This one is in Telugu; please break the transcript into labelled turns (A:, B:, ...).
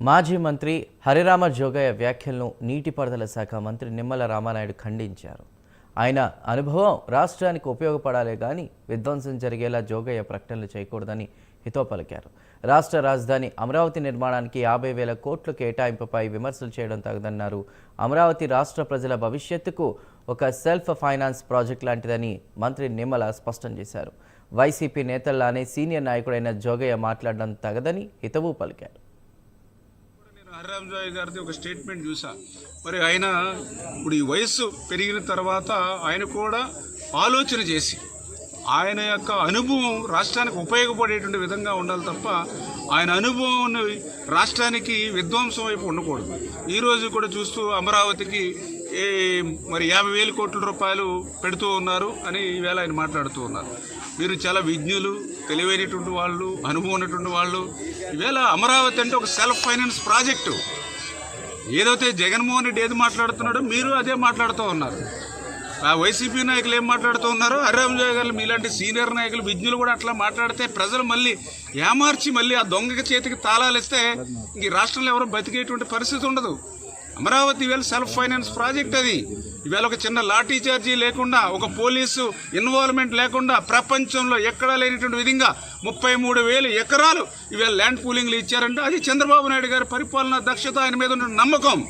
A: మాజీ మంత్రి హరిరామ జోగయ్య వ్యాఖ్యలను నీటిపారుదల శాఖ మంత్రి నిమ్మల రామానాయుడు ఖండించారు. ఆయన అనుభవం రాష్ట్రానికి ఉపయోగపడాలే కానీ విధ్వంసం జరిగేలా జోగయ్య ప్రకటనలు చేయకూడదని హితో పలికారు. రాష్ట్ర రాజధాని అమరావతి నిర్మాణానికి యాభై వేల కోట్ల కేటాయింపుపై విమర్శలు చేయడం తగదన్నారు. అమరావతి రాష్ట్ర ప్రజల భవిష్యత్తుకు ఒక సెల్ఫ్ ఫైనాన్స్ ప్రాజెక్ట్ లాంటిదని మంత్రి నిమ్మల స్పష్టం చేశారు. వైసీపీ నేతల్లానే సీనియర్ నాయకుడైన జోగయ్య మాట్లాడడం తగదని హితవు పలికారు.
B: హర్రామ్ జాయ్ గారిది ఒక స్టేట్మెంట్ చూసా. మరి ఆయన ఇప్పుడు ఈ వయస్సు పెరిగిన తర్వాత ఆయన కూడా ఆలోచన చేసి ఆయన యొక్క అనుభవం రాష్ట్రానికి ఉపయోగపడేటువంటి విధంగా ఉండాలి తప్ప ఆయన అనుభవం రాష్ట్రానికి విధ్వంసం వైపు ఉండకూడదు. ఈరోజు కూడా చూస్తూ అమరావతికి మరి యాభై వేల కోట్ల రూపాయలు పెడుతూ ఉన్నారు అని ఈవేళ ఆయన మాట్లాడుతూ ఉన్నారు. మీరు చాలా విజ్ఞులు తెలివైనటువంటి వాళ్ళు అనుభవం ఉన్నటువంటి వాళ్ళు. ఈవేళ అమరావతి అంటే ఒక సెల్ఫ్ ఫైనాన్స్ ప్రాజెక్టు ఏదైతే జగన్మోహన్ రెడ్డి ఏది మాట్లాడుతున్నాడో మీరు అదే మాట్లాడుతూ ఉన్నారు. ఆ వైసీపీ నాయకులు ఏం మాట్లాడుతూ ఉన్నారు హరిరామ్ జోయ్ గారు మీలాంటి సీనియర్ నాయకులు విజ్ఞులు కూడా అట్లా మాట్లాడితే ప్రజలు మళ్ళీ ఏమార్చి మళ్ళీ ఆ దొంగకి చేతికి తాళాలు ఇస్తే ఈ రాష్ట్రంలో ఎవరు బతికేటువంటి పరిస్థితి ఉండదు. అమరావతి ఇవాళ సెల్ఫ్ ఫైనాన్స్ ప్రాజెక్ట్ అది. ఇవాళ ఒక చిన్న లాఠీ చార్జీ లేకుండా ఒక పోలీసు ఇన్వాల్వ్మెంట్ లేకుండా ప్రపంచంలో ఎక్కడా లేనటువంటి విధంగా ముప్పై మూడు వేలు ఎకరాలు ఇవాళ ల్యాండ్ పూలింగ్లు ఇచ్చారంటే. అది చంద్రబాబు నాయుడు గారి పరిపాలన దక్షత ఆయన మీద ఉన్న నమ్మకం.